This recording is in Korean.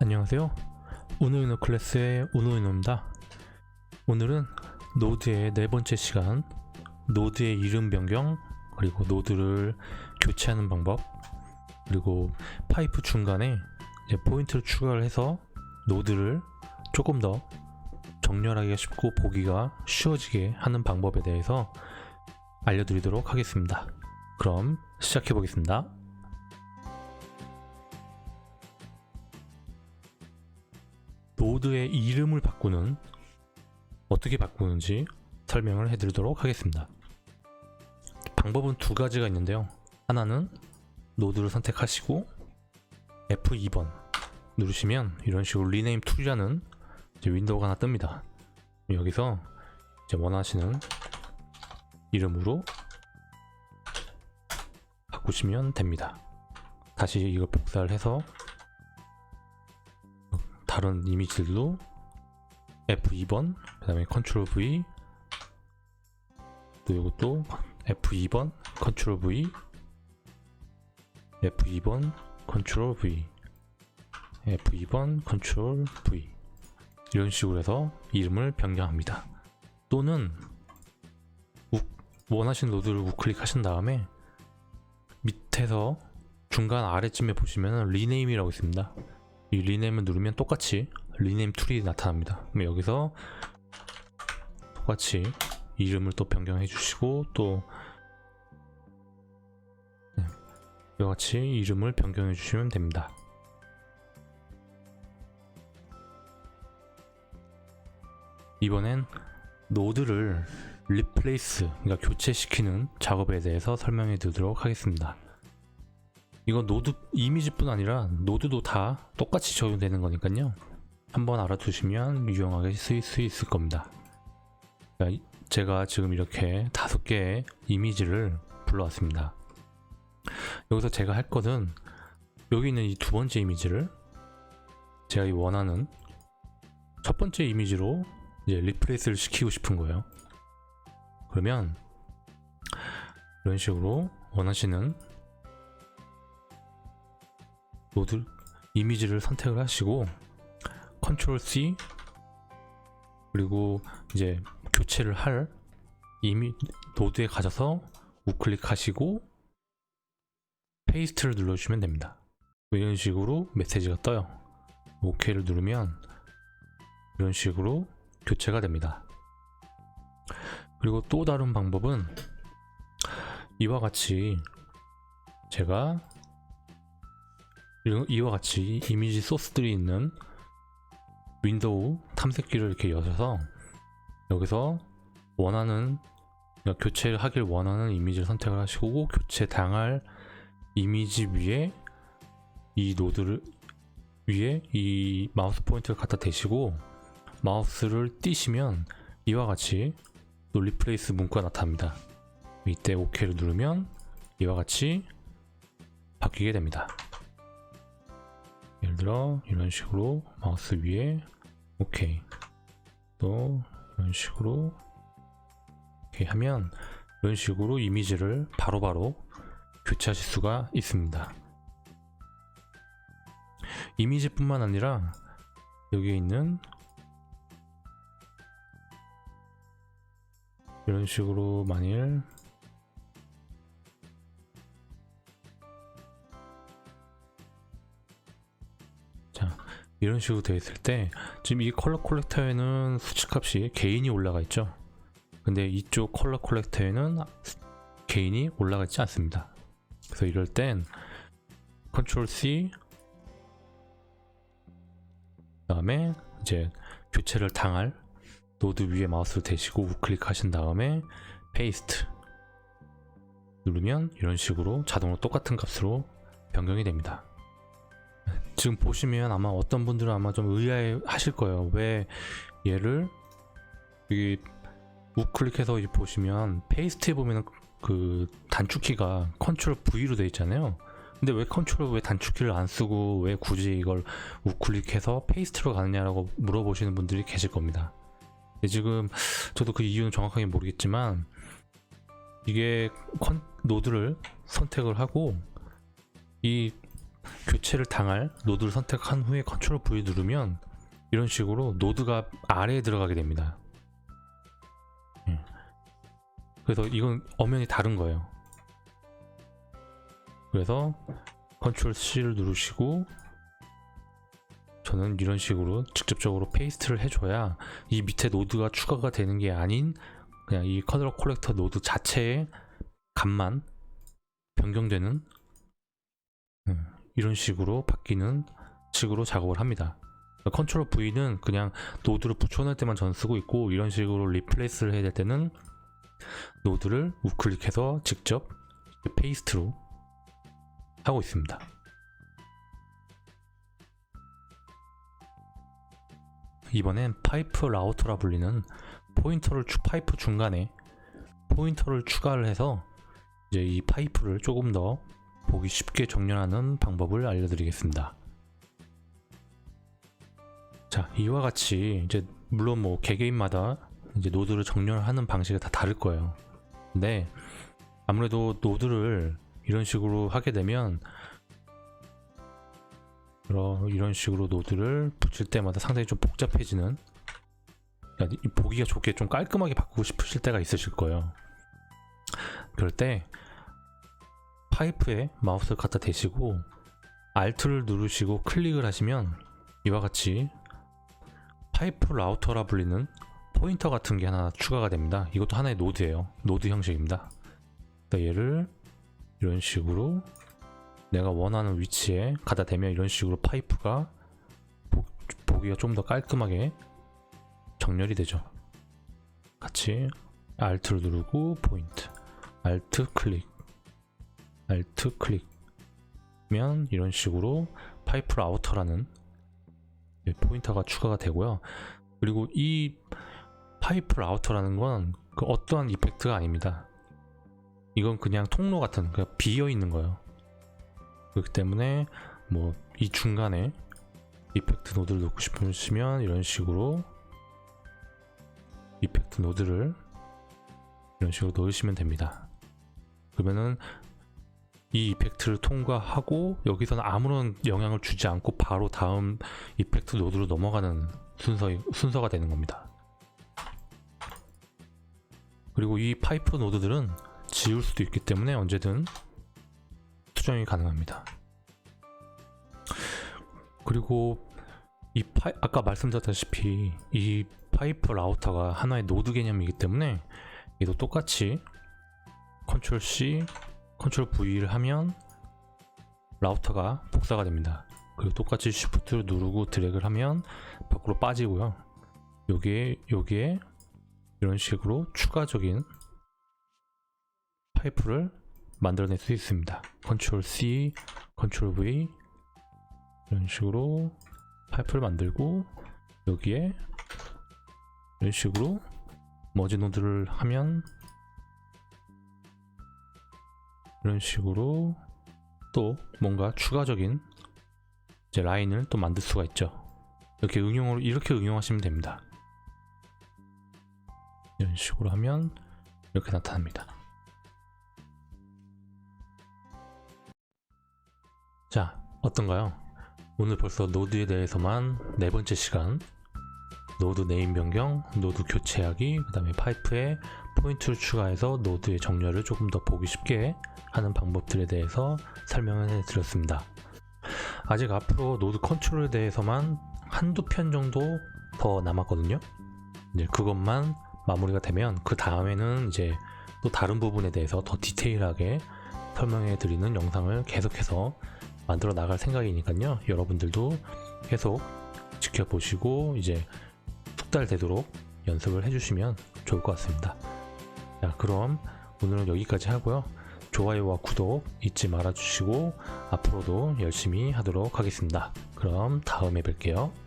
안녕하세요. 우노이노 클래스의 우노이노입니다. 오늘은 노드의 네 번째 시간, 노드의 이름 변경, 그리고 노드를 교체하는 방법, 그리고 파이프 중간에 포인트를 추가를 해서 노드를 조금 더 정렬하기가 쉽고 보기가 쉬워지게 하는 방법에 대해서 알려드리도록 하겠습니다. 그럼 시작해 보겠습니다. 노드의 이름을 바꾸는 어떻게 바꾸는지 설명을 해드리도록 하겠습니다. 방법은 두 가지가 있는데요. 하나는 노드를 선택하시고 F2번 누르시면 이런 식으로 리네임 툴이라는 윈도우가 하나 뜹니다. 여기서 이제 원하시는 이름으로 바꾸시면 됩니다. 다시 이걸 복사를 해서 다른 이미지들도 F2번 그 다음에 컨트롤 V 또 이것도 F2번 컨트롤 V F2번 컨트롤 V F2번 컨트롤 V 이런 식으로 해서 이름을 변경합니다. 또는 우, 원하시는 노드를 우클릭하신 다음에 밑에서 중간 아래쯤에 보시면 리네임이라고 있습니다. 이 리네임을 누르면 똑같이 리네임 툴이 나타납니다. 그럼 여기서 똑같이 이름을 또 변경해 주시고 또 네, 이와 같이 이름을 변경해 주시면 됩니다. 이번엔 노드를 리플레이스, 그러니까 교체시키는 작업에 대해서 설명해 드리도록 하겠습니다. 이거 노드 이미지뿐 아니라 노드도 다 똑같이 적용되는 거니까요. 한번 알아두시면 유용하게 쓰일 수 있을 겁니다. 제가 지금 이렇게 다섯 개의 이미지를 불러왔습니다. 여기서 제가 할 것은 여기 있는 이 두 번째 이미지를 제가 이 원하는 첫 번째 이미지로 이제 리프레이스를 시키고 싶은 거예요. 그러면 이런 식으로 원하시는 노드 이미지를 선택을 하시고 컨트롤 C 그리고 이제 교체를 할 이미 노드에 가셔서 우클릭 하시고 페이스트를 눌러주시면 됩니다. 이런 식으로 메시지가 떠요. OK를 누르면 이런 식으로 교체가 됩니다. 그리고 또 다른 방법은 이와 같이 제가 이와 같이 이미지 소스들이 있는 윈도우 탐색기를 이렇게 여셔서 여기서 원하는 그러니까 교체를 하길 원하는 이미지를 선택을 하시고 교체 당할 이미지 위에 이 노드를 위에 이 마우스 포인트를 갖다 대시고 마우스를 띄시면 이와 같이 또 리플레이스 문구가 나타납니다. 이때 OK를 누르면 이와 같이 바뀌게 됩니다. 예를 들어 이런 식으로 마우스 위에 오케이 또 이런 식으로 이렇게 하면 이런 식으로 이미지를 바로바로 바로 교체하실 수가 있습니다. 이미지뿐만 아니라 여기에 있는 이런 식으로 만일 이런 식으로 되어 있을 때 지금 이 컬러 콜렉터에는 수치값이 개인이 올라가 있죠. 근데 이쪽 컬러 콜렉터에는 개인이 올라가 있지 않습니다. 그래서 이럴 땐 컨트롤 C 다음에 이제 교체를 당할 노드 위에 마우스를 대시고 우클릭 하신 다음에 페이스트 누르면 이런 식으로 자동으로 똑같은 값으로 변경이 됩니다 지금 보시면 아마 어떤 분들은 아마 좀 의아해 하실 거예요. 왜 얘를 여기 우클릭해서 보시면 페이스트에 보면 그 단축키가 컨트롤 V로 되어 있잖아요. 근데 왜 컨트롤 왜 단축키를 안 쓰고 왜 굳이 이걸 우클릭해서 페이스트로 가느냐라고 물어보시는 분들이 계실 겁니다. 지금 저도 그 이유는 정확하게 모르겠지만 이게 컨, 노드를 선택을 하고 이 교체를 당할 노드를 선택한 후에 컨트롤 V 누르면 이런 식으로 노드가 아래에 들어가게 됩니다. 예. 그래서 이건 엄연히 다른 거예요. 그래서 컨트롤 C를 누르시고 저는 이런 식으로 직접적으로 페이스트를 해줘야 이 밑에 노드가 추가가 되는 게 아닌 그냥 이 컬러 콜렉터 노드 자체의 값만 변경되는 음, 이런 식으로 바뀌는 식으로 작업을 합니다. 컨트롤 V는 그냥 노드를 붙여놓을 때만 전 쓰고 있고 이런 식으로 리플레이스를 해야 될 때는 노드를 우클릭해서 직접 페이스트로 하고 있습니다. 이번엔 파이프 라우터라 불리는 포인터를 추, 파이프 중간에 포인터를 추가를 해서 이제 이 파이프를 조금 더 보기 쉽게 정렬하는 방법을 알려드리겠습니다. 자, 이와 같이 이제 물론 뭐 개개인마다 이제 노드를 정렬하는 방식이 다 다를 거예요. 근데 아무래도 노드를 이런 식으로 하게 되면 이런 식으로 노드를 붙일 때마다 상당히 좀 복잡해지는 그러니까 이 보기가 좋게 좀 깔끔하게 바꾸고 싶으실 때가 있으실 거예요. 그럴 때 파이프에 마우스를 갖다 대시고 Alt를 누르시고 클릭을 하시면 이와 같이 파이프 라우터라 불리는 포인터 같은 게 하나 추가가 됩니다. 이것도 하나의 노드예요. 노드 형식입니다. 그러니까 얘를 이런 식으로 내가 원하는 위치에 갖다 대면 이런 식으로 파이프가 보, 보기가 좀 더 깔끔하게 정렬이 되죠. 같이 Alt를 누르고 포인트, Alt 클릭, Alt 클릭면 이런 식으로 파이프 라우터라는 네, 포인터가 추가가 되고요. 그리고 이 파이프 라우터라는 건 그 어떠한 이펙트가 아닙니다. 이건 그냥 통로 같은 그냥 비어 있는 거예요. 그렇기 때문에 뭐 이 중간에 이펙트 노드를 넣고 싶으시면 이런 식으로 이펙트 노드를 이런 식으로 넣으시면 됩니다. 그러면은 이 이펙트를 통과하고 여기서는 아무런 영향을 주지 않고 바로 다음 이펙트 노드로 넘어가는 순서 순서가 되는 겁니다. 그리고 이 파이프 노드들은 지울 수도 있기 때문에 언제든 수정이 가능합니다. 그리고 이 파이, 아까 말씀드렸다시피 이 파이프 라우터가 하나의 노드 개념이기 때문에 얘도 똑같이 컨트롤 C, 컨트롤 V를 하면 라우터가 복사가 됩니다. 그리고 똑같이 Shift를 누르고 드래그를 하면 밖으로 빠지고요. 여기에 여기에 이런 식으로 추가적인 파이프를 만들어낼 수 있습니다. 컨트롤 C, 컨트롤 V 이런 식으로 파이프를 만들고 여기에 이런 식으로 머지 노드를 하면 이런 식으로 또 뭔가 추가적인 이제 라인을 또 만들 수가 있죠. 이렇게 응용으로 이렇게 응용하시면 됩니다. 이런 식으로 하면 이렇게 나타납니다. 자, 어떤가요? 오늘 벌써 노드에 대해서만 네 번째 시간 노드 네임 변경, 노드 교체하기, 그 다음에 파이프에 포인트를 추가해서 노드의 정렬을 조금 더 보기 쉽게 하는 방법들에 대해서 설명을 해드렸습니다. 아직 앞으로 노드 컨트롤에 대해서만 한두 편 정도 더 남았거든요. 이제 그것만 마무리가 되면 그 다음에는 이제 또 다른 부분에 대해서 더 디테일하게 설명해 드리는 영상을 계속해서 만들어 나갈 생각이니까요. 여러분들도 계속 지켜보시고 이제 숙달 되도록 연습을 해주시면 좋을 것 같습니다. 자, 그럼 오늘은 여기까지 하고요. 좋아요와 구독 잊지 말아주시고 앞으로도 열심히 하도록 하겠습니다. 그럼 다음에 뵐게요.